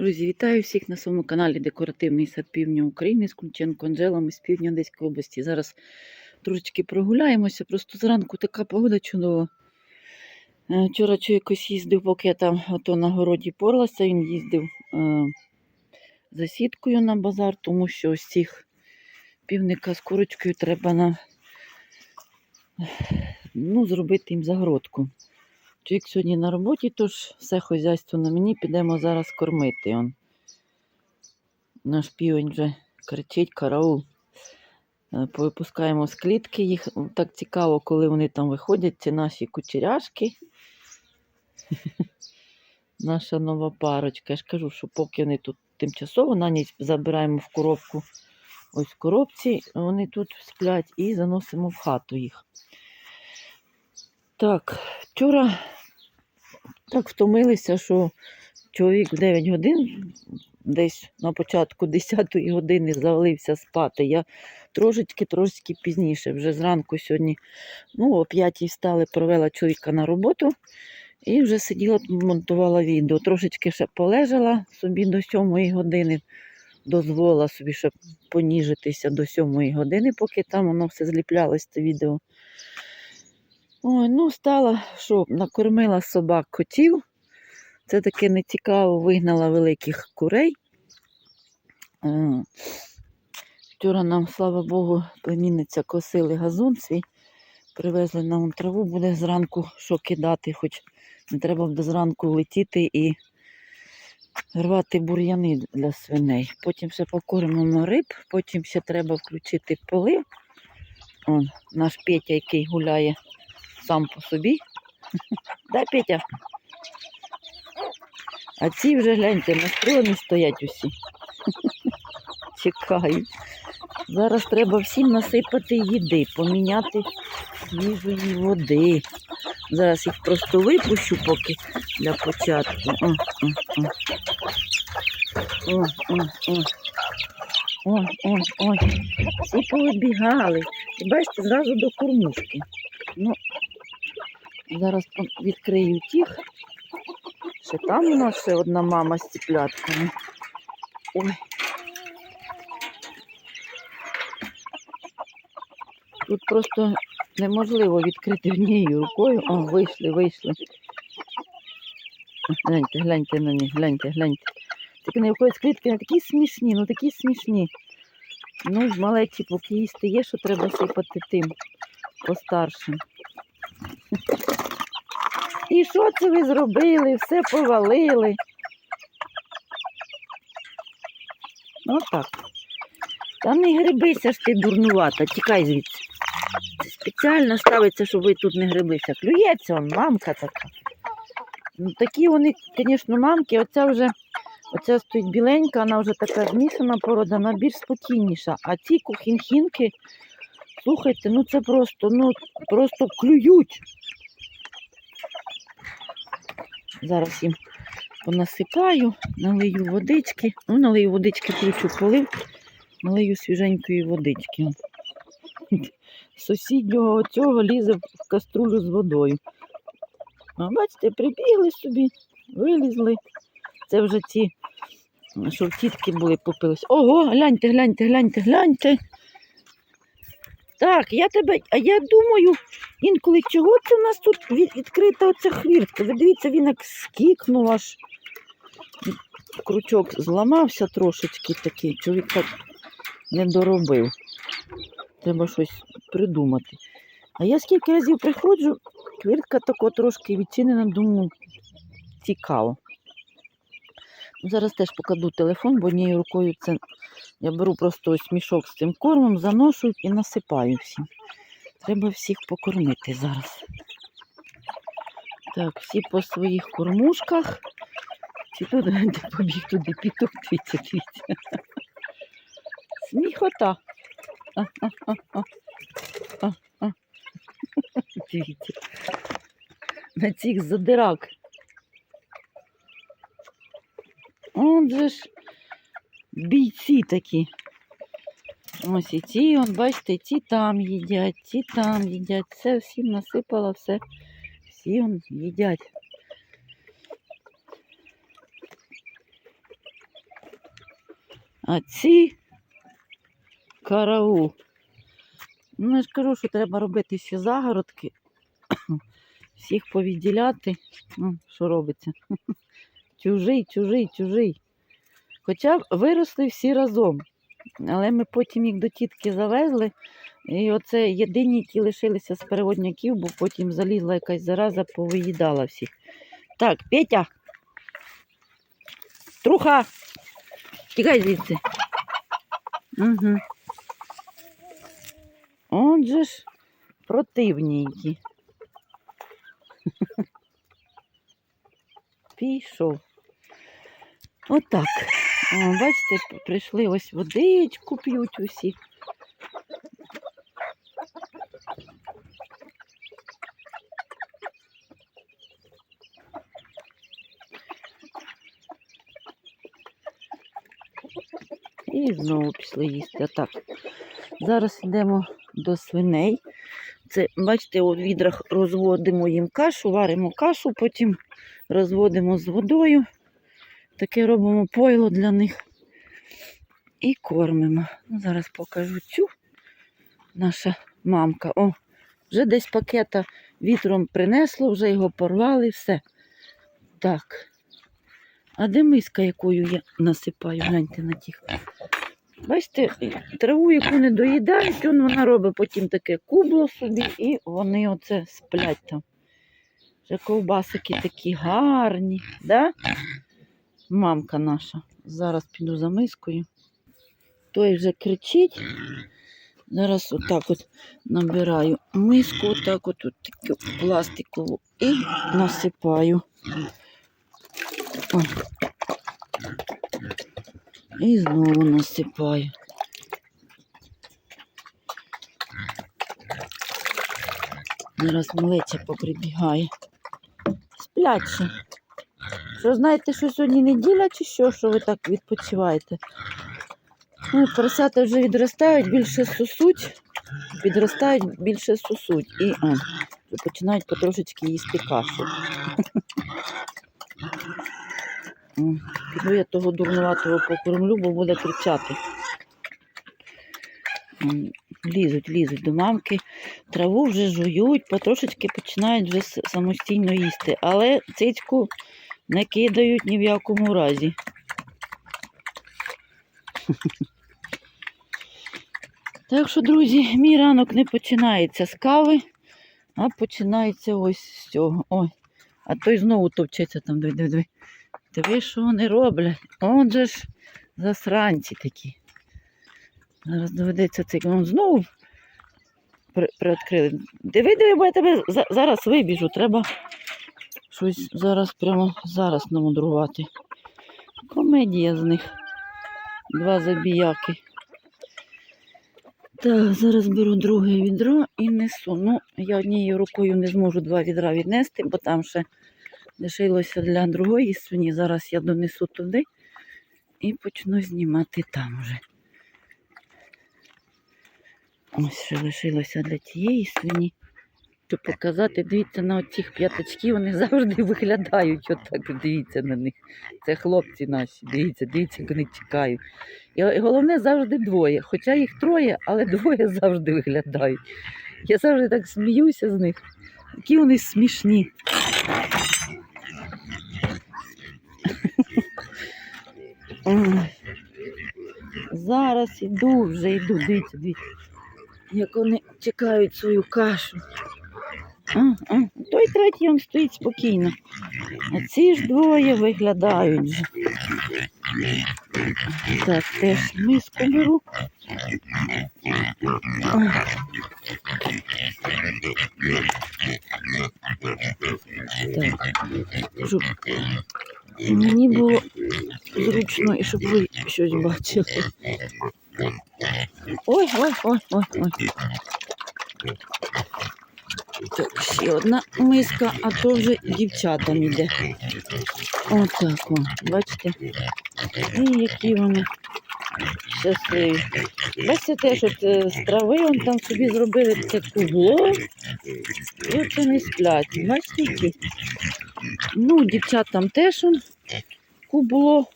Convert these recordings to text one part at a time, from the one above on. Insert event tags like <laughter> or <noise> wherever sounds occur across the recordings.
Друзі, вітаю всіх на своєму каналі Декоративний сад Півдня України з Кунченко Анжелами з півдня Одеської області. Зараз трошечки прогуляємося. Просто зранку така погода чудова. Е, Вчора чоловік їздив, поки я там ото на городі порлася, він їздив е, за сіткою на базар, тому що ось цих півника з курочкою треба на, ну, зробити їм загородку. Чоловік сьогодні на роботі, тож все хозяйство на мені, підемо зараз кормити. Он. Наш півень вже кричить, караул. Е, Повипускаємо з клітки їх. Так цікаво, коли вони там виходять, ці наші кучеряшки. <laughs> Наша нова парочка. Я ж кажу, що поки вони тут тимчасово на ніч забираємо в коробку. Ось в коробці вони тут сплять і заносимо в хату їх. Так, вчора так втомилися, що чоловік в 9 годин, десь на початку 10 години завалився спати. Я трошечки трошечки пізніше, вже зранку сьогодні, ну, о 5 встали, провела чоловіка на роботу і вже сиділа, монтувала відео. Трошечки ще полежала собі до 7 години, дозволила собі, щоб поніжитися до 7 години, поки там воно все зліплялось, це відео. Ой, ну стала, що накормила собак котів. Це таке нецікаво, вигнала великих курей. Е, Вчора нам, слава Богу, племінниця косили газон свій. Привезли нам траву, буде зранку що кидати, хоч не треба буде зранку летіти і рвати бур'яни для свиней. Потім ще покормимо риб, потім ще треба включити полив. Он, наш Петя, який гуляє сам по собі. <laughs> Да, Петя? А ці вже гляньте, настроєні стоять усі. <laughs> Чекають. Зараз треба всім насипати їди, поміняти свіжої води. Зараз їх просто випущу поки для початку. О, о, о. О, о, о. Всі повибігали. І бачите, зразу до кормушки. Ну, зараз відкрию тих. Ще там у нас ще одна мама з ціплятками. Ой. Тут просто неможливо відкрити однією рукою. О, вийшли, вийшли. Гляньте, гляньте на них, гляньте, гляньте. Тільки не виходять клітки, такі смішні, ну такі смішні. Ну, малечі, поки їсти є, що треба сипати тим постаршим. І що це ви зробили? Все повалили. Ну так. Та не грибися ж ти дурнувата, тікай звідси. Це спеціально ставиться, щоб ви тут не грибися. Клюється он, мамка така. Ну, такі вони, звісно, мамки, оця вже, оця стоїть біленька, вона вже така змішана порода, вона більш спокійніша. А ці кухінхінки, слухайте, ну це просто, ну, просто клюють. Зараз їм понасипаю, налию водички. Ну, налию водички, включу полив, налию свіженької водички. Сусіднього цього лізе в каструлю з водою. А бачите, прибігли собі, вилізли. Це вже ці, що в тітки були, попились. Ого, гляньте, гляньте, гляньте, гляньте. Так, я тебе, а я думаю, інколи чого це в нас тут відкрита оця хвіртка? Ви дивіться, він як скікнув аж. Крючок зламався трошечки такий, чоловік так не доробив. Треба щось придумати. А я скільки разів приходжу, хвіртка тако трошки відчинена, думаю, цікаво. Зараз теж покладу телефон, бо однією рукою це я беру просто ось мішок з цим кормом, заношу і насипаю всім. Треба всіх покормити зараз. Так, всі по своїх кормушках. Чи тут <laughs> побіг туди піток, дивіться. Сміхота. <laughs> Дивіться. На цих задирак. Он же ж бійці такі. Ось і ті, он, бачите, ті там їдять, ті там їдять. Все всім насипала, все. Всі їдять. А ці караул. Ну, я ж кажу, що треба робити ще загородки, <coughs> всіх повідділяти. Ну, що робиться? <laughs> Чужий, чужий, чужий. Хоча виросли всі разом. Але ми потім їх до тітки завезли. І оце єдині, які лишилися з переводняків, бо потім залізла якась зараза, повиїдала всіх. Так, Петя. Труха. Тікай звідси. Угу. Отже ж, противненькі. <laughs> Пішов. Отак. Бачите, прийшли ось водичку п'ють усі. І знову пішли їсти. Отак. Зараз йдемо до свиней. Це, бачите, у відрах розводимо їм кашу, варимо кашу, потім розводимо з водою. Таке робимо пойло для них і кормимо. Ну, зараз покажу цю наша мамка. О, вже десь пакета вітром принесло, вже його порвали, все. Так. А де миска, якою я насипаю? Гляньте на тих. Бачите, траву, яку не доїдають, он вона робить потім таке кубло собі, і вони оце сплять там. Вже ковбасики такі гарні, да? Мамка наша. Зараз піду за мискою. Той вже кричить. Зараз отак от набираю миску, отак от, от таку пластикову і насипаю. О. І знову насипаю. Зараз малеча поприбігає. Сплять ще. Що знаєте, що сьогодні неділя чи що, що ви так відпочиваєте? Ну, поросята вже відростають, більше сусуть, підростають, більше сусуть. І вже починають потрошечки їсти кашу. Піду я того дурнуватого покормлю, бо буде кричати. Лізуть, лізуть до мамки, траву вже жують, потрошечки починають вже самостійно їсти. Але цицьку не кидають ні в якому разі. Так що, друзі, мій ранок не починається з кави, а починається ось з цього. Ой, а той знову товчеться там, диви, диви, диви. Що вони роблять. Отже ж засранці такі. Зараз доведеться цей вон знову при, приоткрили. Диви, диви, бо я тебе за- зараз вибіжу. Треба щось зараз прямо зараз намудрувати. Комедія з них. Два забіяки. Так, зараз беру друге відро і несу. Ну, я однією рукою не зможу два відра віднести, бо там ще лишилося для другої свині. Зараз я донесу туди і почну знімати там вже. Ось ще лишилося для тієї свині. Щоб показати, дивіться на оцих п'ятачки, вони завжди виглядають отак. Дивіться на них. Це хлопці наші. Дивіться, дивіться, як вони чекають. І головне завжди двоє. Хоча їх троє, але двоє завжди виглядають. Я завжди так сміюся з них. Які вони смішні. Зараз іду, вже йду, дивіться, дивіться, як вони чекають свою кашу. А, а, той третій він стоїть спокійно. А ці ж двоє виглядають. Так, теж миску беру. Так, мені було зручно і щоб ви щось бачили. Ой, ой, ой, ой, ой. Так, ще одна миска, а то вже дівчатам іде. Отак, о, бачите? І які вони щасливі. Бачите, теж от з трави он там собі зробили це кубло. І от вони сплять. Бачите, які? Ну, дівчатам теж он кубло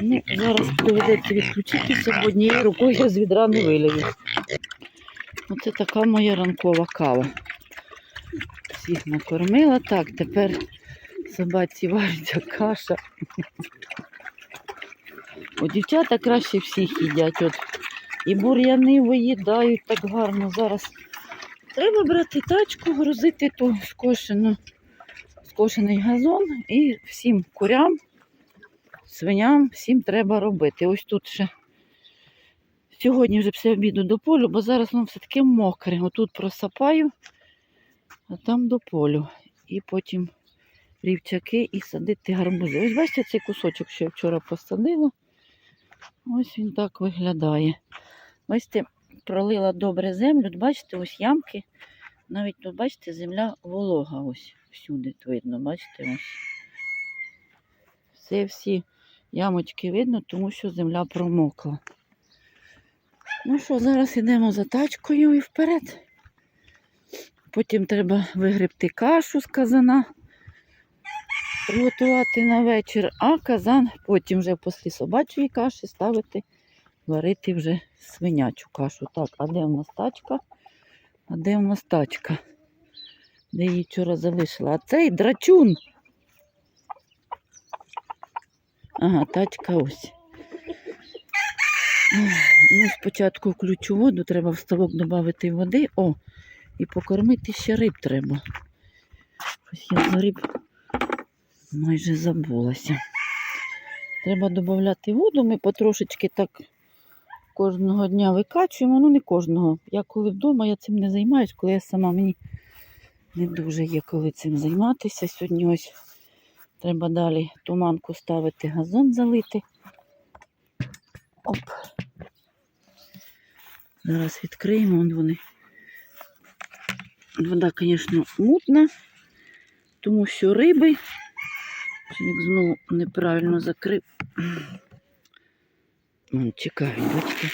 Ну, зараз доведеться відключитися, бо однією рукою я з відра не вилію. Оце така моя ранкова кава. Всіх накормила. Так, тепер собаці вариться каша. О, дівчата краще всіх їдять. От. І бур'яни виїдають так гарно. Зараз треба брати тачку, грузити ту скошену, скошений газон і всім курям, свиням, всім треба робити. Ось тут ще сьогодні вже після обіду до полю, бо зараз воно все таки мокре. Отут просапаю, а там до полю. І потім рівчаки і садити гарбузи. Ось бачите цей кусочок, що я вчора посадила. Ось він так виглядає. Бачите, пролила добре землю. Бачите, ось ямки. Навіть тут, бачите, земля волога ось всюди видно, бачите, ось. Все всі ямочки видно, тому що земля промокла. Ну що, зараз йдемо за тачкою і вперед. Потім треба вигребти кашу з казана, приготувати на вечір, а казан потім вже після собачої каші ставити, варити вже свинячу кашу. Так, а де в нас тачка? А де в нас тачка? Де її вчора залишила? А цей драчун. Ага, тачка ось. Ну, спочатку включу воду, треба в ставок додати води. О, і покормити ще риб треба. Ось я за риб майже забулася. Треба додати воду, ми потрошечки так кожного дня викачуємо. Ну, не кожного. Я коли вдома, я цим не займаюсь, коли я сама мені не дуже є коли цим займатися. Сьогодні ось треба далі туманку ставити, газон залити. Оп. Зараз відкриємо, вон вони. Вода, звісно, мутна, тому що риби. Чоловік знову неправильно закрив. Вон чекають, бачите.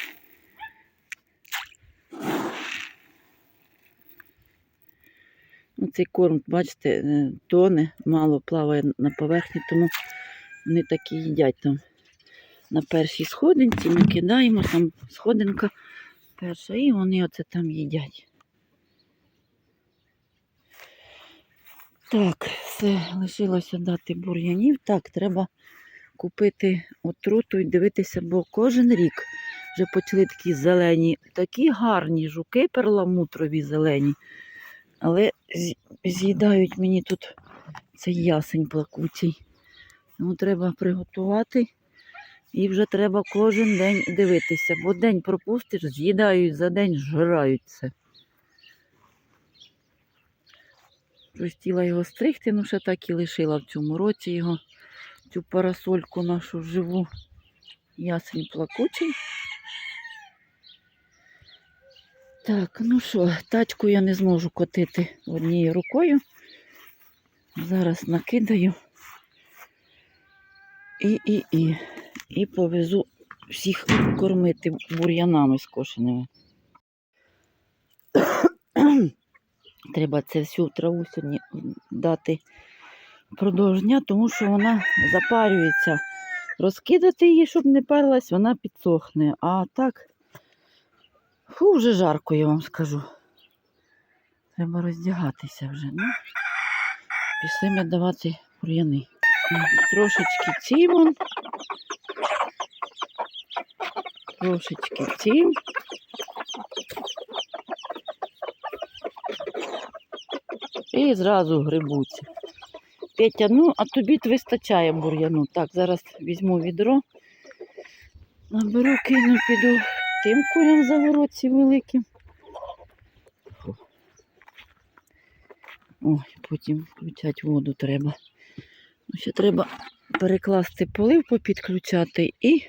Цей корм, бачите, е, тоне, мало плаває на поверхні, тому вони так і їдять там. На першій сходинці ми кидаємо, там сходинка перша, і вони оце там їдять. Так, все, лишилося дати бур'янів. Так, треба купити отруту і дивитися, бо кожен рік вже почали такі зелені, такі гарні жуки перламутрові зелені. Але з'їдають мені тут цей ясень плакучий. Тому треба приготувати. І вже треба кожен день дивитися, бо день пропустиш, з'їдають за день, жрають це. Хотіла його стригти, ну ще так і лишила в цьому році його, цю парасольку нашу живу. Ясень плакучий. Так, ну що, тачку я не зможу котити однією рукою. Зараз накидаю. І, і, і. І повезу всіх кормити бур'янами скошеними. <coughs> Треба це всю траву сьогодні дати впродовж дня, тому що вона запарюється. Розкидати її, щоб не парлась, вона підсохне. А так, фу, вже жарко, я вам скажу. Треба роздягатися вже. Ну, пішли ми давати бур'яни. Трошечки цімон. Трошечки цім. І зразу грибуться. Петя, ну, а тобі вистачає бур'яну. Так, зараз візьму відро, наберу, кину, піду тим курям за городці великим. Ой, потім включати воду треба. Ну, Ще треба перекласти полив, попідключати і,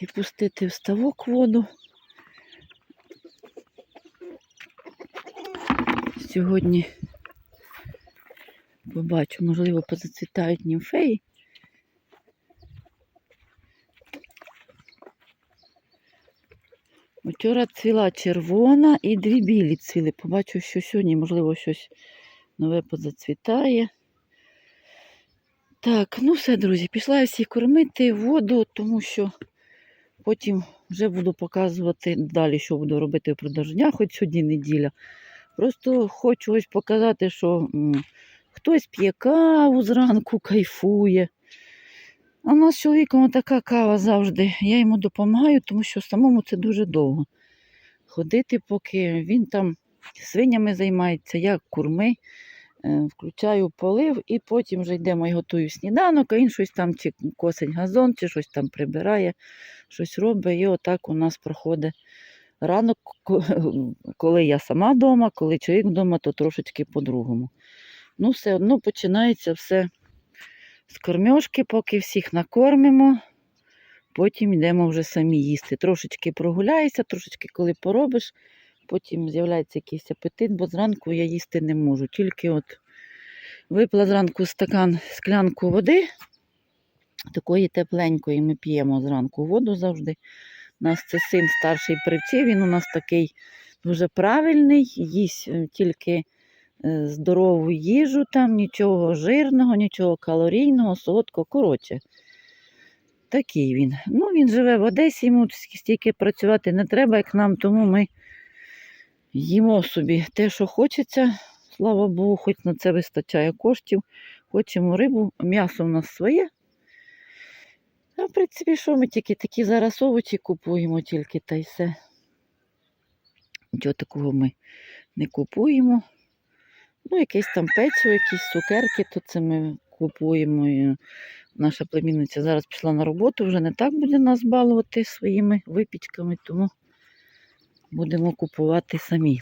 і пустити в ставок воду. Сьогодні побачу, можливо, позацвітають німфеї. Вчора цвіла червона і дві білі цвіли. Побачу, що сьогодні, можливо, щось нове позацвітає. Так, ну все, друзі, пішла я всіх кормити воду, тому що потім вже буду показувати далі, що буду робити впродовж дня, хоч сьогодні неділя. Просто хочу ось показати, що м, хтось п'є каву зранку, кайфує. А у нас з чоловіком така кава завжди. Я йому допомагаю, тому що самому це дуже довго. Ходити, поки він там свинями займається, я курми, включаю полив і потім вже йдемо і готую сніданок, а він щось там чи косить газон, чи щось там прибирає, щось робить. І отак у нас проходить ранок, <laughs> коли я сама вдома, коли чоловік вдома, то трошечки по-другому. Ну, все одно починається все з кормьошки, поки всіх накормимо. Потім йдемо вже самі їсти. Трошечки прогуляєшся, трошечки коли поробиш, потім з'являється якийсь апетит, бо зранку я їсти не можу. Тільки от випила зранку стакан, склянку води, такої тепленької ми п'ємо зранку воду завжди. У нас це син старший привчив, він у нас такий дуже правильний, їсть е, тільки е, здорову їжу, там нічого жирного, нічого калорійного, солодкого, коротше. Такий він. Ну, він живе в Одесі, йому стільки працювати не треба, як нам, тому ми їмо собі те, що хочеться. Слава Богу, хоч на це вистачає коштів. Хочемо рибу, м'ясо у нас своє. А в принципі, що ми тільки такі зараз овочі купуємо, тільки та й все. Нічого такого ми не купуємо. Ну, якесь там печиво, якісь цукерки, то це ми купуємо. І наша племінниця зараз пішла на роботу, вже не так буде нас балувати своїми випічками, тому будемо купувати самі.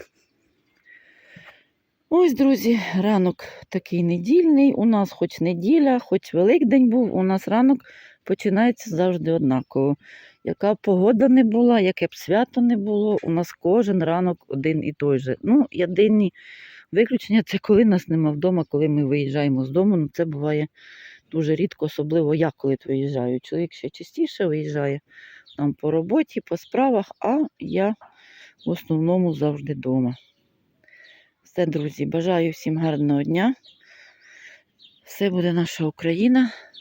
Ось, друзі, ранок такий недільний. У нас хоч неділя, хоч Великдень був, у нас ранок починається завжди однаково. Яка б погода не була, яке б свято не було, у нас кожен ранок один і той же. Ну, єдині виключення це коли нас нема вдома, коли ми виїжджаємо з дому. Ну, це буває дуже рідко, особливо я коли виїжджаю. Чоловік ще частіше виїжджає там по роботі, по справах, а я в основному завжди вдома. Все, друзі, бажаю всім гарного дня. Все буде наша Україна.